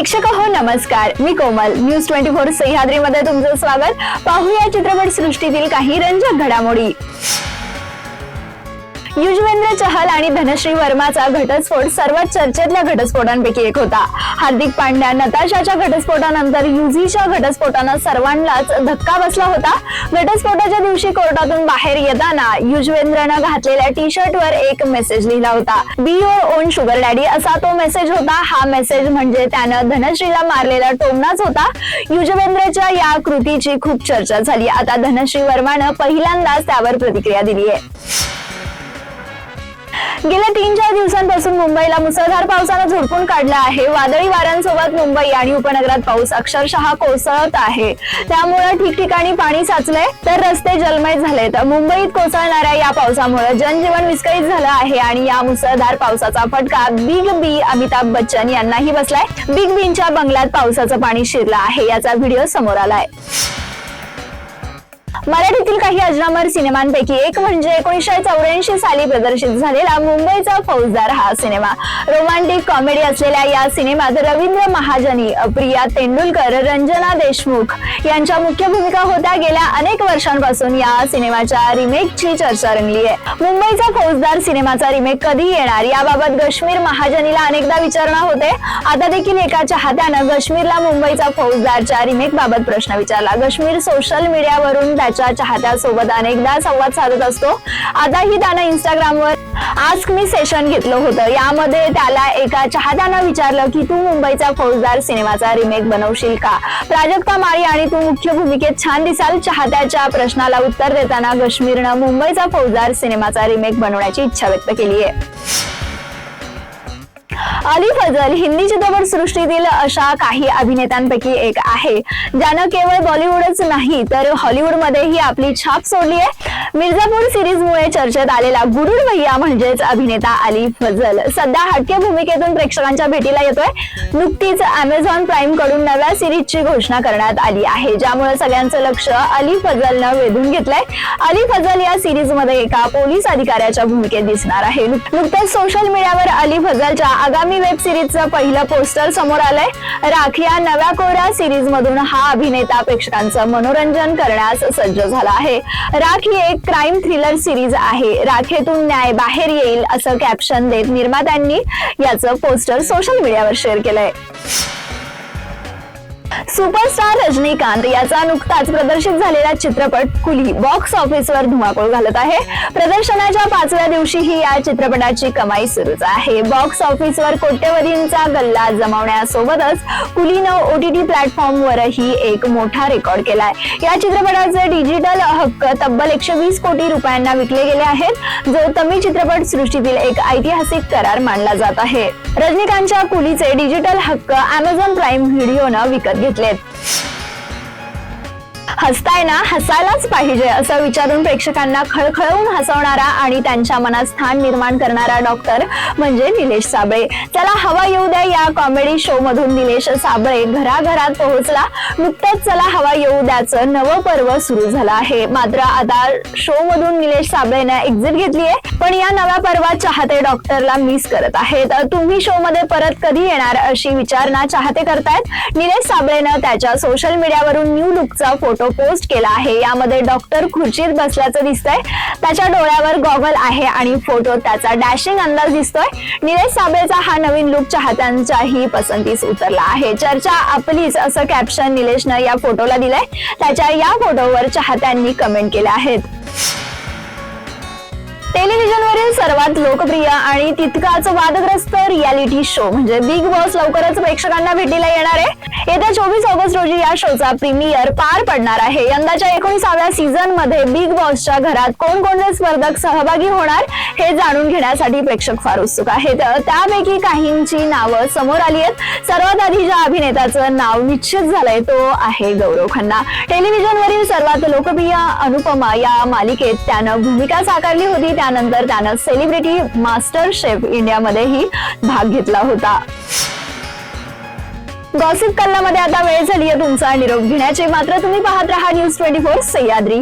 प्रेक्षक हो नमस्कार. मी Komal. News twenty four Sahyadri मध्ये तुमचं स्वागत. पाहूया चित्रपट सृष्टीतील काही रंजक घडामोडी. युजवेंद्र चहल आणि धनश्री वर्माचा घटस्फोट सर्वात चर्चेतल्या घटस्फोटांपैकी एक होता. हार्दिक पांड्या नताशाच्या घटस्फोटानंतर युझीच्या घटस्फोटानं सर्वांनाच धक्का बसला होता. घटस्फोटाच्या दिवशी कोर्टातून बाहेर येताना युजवेंद्रनं घातलेल्या टी शर्टवर एक मेसेज लिहिला होता. Be your own sugar daddy असा तो मेसेज होता. हा मेसेज म्हणजे त्यानं धनश्रीला मारलेला टोमनाच होता. युजवेंद्रच्या या कृतीची खूप चर्चा झाली. आता धनश्री वर्मानं पहिल्यांदाच त्यावर प्रतिक्रिया दिली आहे गेल्या तीन चार दिवसांपासून मुंबईला मुसळधार पावसानं झोडपून काढलं आहे. वादळी वाऱ्यांसोबत मुंबई आणि उपनगरात पाऊस अक्षरशः कोसळत आहे. त्यामुळे ठिकठिकाणी पाणी साचलंय तर रस्ते जलमय झालेत. मुंबईत कोसळणाऱ्या या पावसामुळे जनजीवन विस्कळीत झालं आहे आणि या मुसळधार पावसाचा फटका बिग बी अमिताभ बच्चन यांनाही बसलाय. बिग बींच्या बंगल्यात पावसाचं पाणी शिरलं आहे. याचा व्हिडिओ समोर आलाय. मराठीतील काही अजरामर सिनेमांपैकी एक म्हणजे एकोणीसशे चौऱ्याऐंशी साली प्रदर्शित झालेला मुंबईचा फौजदार हा सिनेमा. रोमांटिक कॉमेडी असलेल्या या सिनेमात रवींद्र महाजनी प्रिया तेंडुलकर रंजना देशमुख यांच्या मुख्य भूमिका होत्या गेल्या अनेक वर्षांपासून या सिनेमाच्या रिमेकची चर्चा रंगली आहे. मुंबईचा फौजदार सिनेमाचा रिमेक कधी येणार? याबाबत गश्मीर महाजनीला अनेकदा विचारणा होते. आता देखील एका चाहत्यानं गश्मीरला मुंबईचा फौजदारच्या रिमेक बाबत प्रश्न विचारला. गश्मीर सोशल मीडियावरून त्याच्या चाहत्यासोबत अनेकदा संवाद साधत असतो. आताही त्यानं इंस्टाग्रामवर आस्क मी सेशन घेतलं होतं. यामध्ये त्याला एका चाहत्यानं विचारलं की तू मुंबईचा फौजदार सिनेमाचा रिमेक बनवशील का? प्राजक्ता माळी आणि तू मुख्य भूमिकेत छान दिसाल. चाहत्याच्या प्रश्नाला उत्तर देताना काश्मीरनं मुंबईचा फौजदार सिनेमाचा रिमेक बनवण्याची इच्छा व्यक्त केली आहे अली फजल हिंदी चित्रपट सृष्टीतील अशा काही अभिनेत्यांपैकी एक आहे. ज्यानं केवळ बॉलिवूडच नाही तर हॉलिवूडमध्येही आपली छाप सोडली आहे. मिर्झापूर सिरीजमुळे चर्चेत आलेला गुरुड भैया म्हणजेच अभिनेता अली फजल सध्या हटके भूमिकेतून प्रेक्षकांच्या भेटीला येतोय. नुकतीच अमेझॉन प्राईमकडून नव्या सिरीजची घोषणा करण्यात आली आहे ज्यामुळे सगळ्यांचं लक्ष अली फजलनं वेधून घेतलंय. अली फजल या सिरीजमध्ये एका पोलीस अधिकाऱ्याच्या भूमिकेत दिसणार आहे. नुकतंच सोशल मीडियावर अली फजलच्या आगामी वेब सिरीजचं पहिलं पोस्टर समोर आलंय. राख या नव्या कोऱ्या सिरीज मधून हा अभिनेता प्रेक्षकांचं मनोरंजन करण्यास सज्ज झाला आहे. राख ही एक क्राईम थ्रिलर सिरीज आहे. राखेतून न्याय बाहेर येईल असं कॅप्शन देत निर्मात्यांनी याचं पोस्टर सोशल मीडियावर शेअर केलंय. सुपरस्टार रजनीकांत याचा नुकताच प्रदर्शित झालेला चित्रपट कुली बॉक्स ऑफिसवर धुमाकूळ घालत आहे. प्रदर्शनाच्या पाचव्या दिवशीही या चित्रपटाची कमाई सुरूच आहे. बॉक्स ऑफिसवर कोट्यवधींचा गल्ला जमावण्यासोबतच कुलीनं ओटीटी प्लॅटफॉर्मवरही एक मोठा रेकॉर्ड केलाय. या चित्रपटाचे डिजिटल हक्क तब्बल एकशे वीस कोटी रुपयांना विकले गेले आहेत जो तमिळ चित्रपट सृष्टीतील एक ऐतिहासिक करार मानला जात आहे. रजनीकांतच्या कुलीचे डिजिटल हक्क अमेझॉन प्राईम व्हिडिओनं विकत घेतले. Nope. हसताय ना हसायलाच पाहिजे असं विचारून प्रेक्षकांना खळखळवून हसवणारा आणि त्यांच्या मनात स्थान निर्माण करणारा डॉक्टर म्हणजे निलेश साबळे. चला हवा येऊ द्या या कॉमेडी शो मधून निलेश साबळे घराघरात पोहोचला. नुकतंच चला हवा येऊ द्याचं नवं पर्व सुरू झालं आहे. मात्र आता शो मधून निलेश साबळेनं एक्झिट घेतली आहे. पण या नव्या पर्वात चाहते डॉक्टरला मिस करत आहेत. तुम्ही शो मध्ये परत कधी येणार अशी विचारणा चाहते करतायत? निलेश साबळेनं त्याच्या सोशल मीडियावरून न्यू लुकचा फोटो पोस्ट केला आहे. यामध्ये डॉक्टर खुर्चीत बसल्याचं दिसतंय. त्याच्या डोळ्यावर गॉगल आहे आणि फोटो त्याचा डॅशिंग अंदाज दिसतोय. निलेश साबळेचा हा नवीन लुक चाहत्यांच्याही पसंतीस उतरला आहे. चर्चा आपलीच असं कॅप्शन निलेशनं या फोटोला दिलंय. त्याच्या या फोटोवर चाहत्यांनी कमेंट केल्या आहेत. टेलिव्हिजनवरील सर्वात लोकप्रिय आणि तितकाच वादग्रस्त रियालिटी शो म्हणजे बिग बॉस लवकरच प्रेक्षकांना भेटीला येणार आहे. येत्या चोवीस ऑगस्ट रोजी या शोचा प्रीमियर पार पडणार आहे. यंदाच्या एकोणीसाव्या सीझनमध्ये बिग बॉसच्या घरात कोणकोणते स्पर्धक सहभागी होणार हे जाणून घेण्यासाठी प्रेक्षक फार उत्सुक आहेत. त्यापैकी काहींची नावं समोर आली आहेत. सर्वात आधी ज्या अभिनेत्याचं नाव निश्चित झालंय तो आहे गौरव खन्ना. टेलिव्हिजनवरील सर्वात लोकप्रिय अनुपमा या मालिकेत त्यानं भूमिका साकारली होती. त्यानंतर त्यानं सेलिब्रिटी मास्टर शेफ इंडियामध्येही भाग घेतला होता. गॉसिप कल्लामध्ये आता वेळ झाली आहे तुमचा निरोप घेण्याची. मात्र तुम्ही पाहत राहा न्यूज ट्वेंटी फोर सह्याद्री.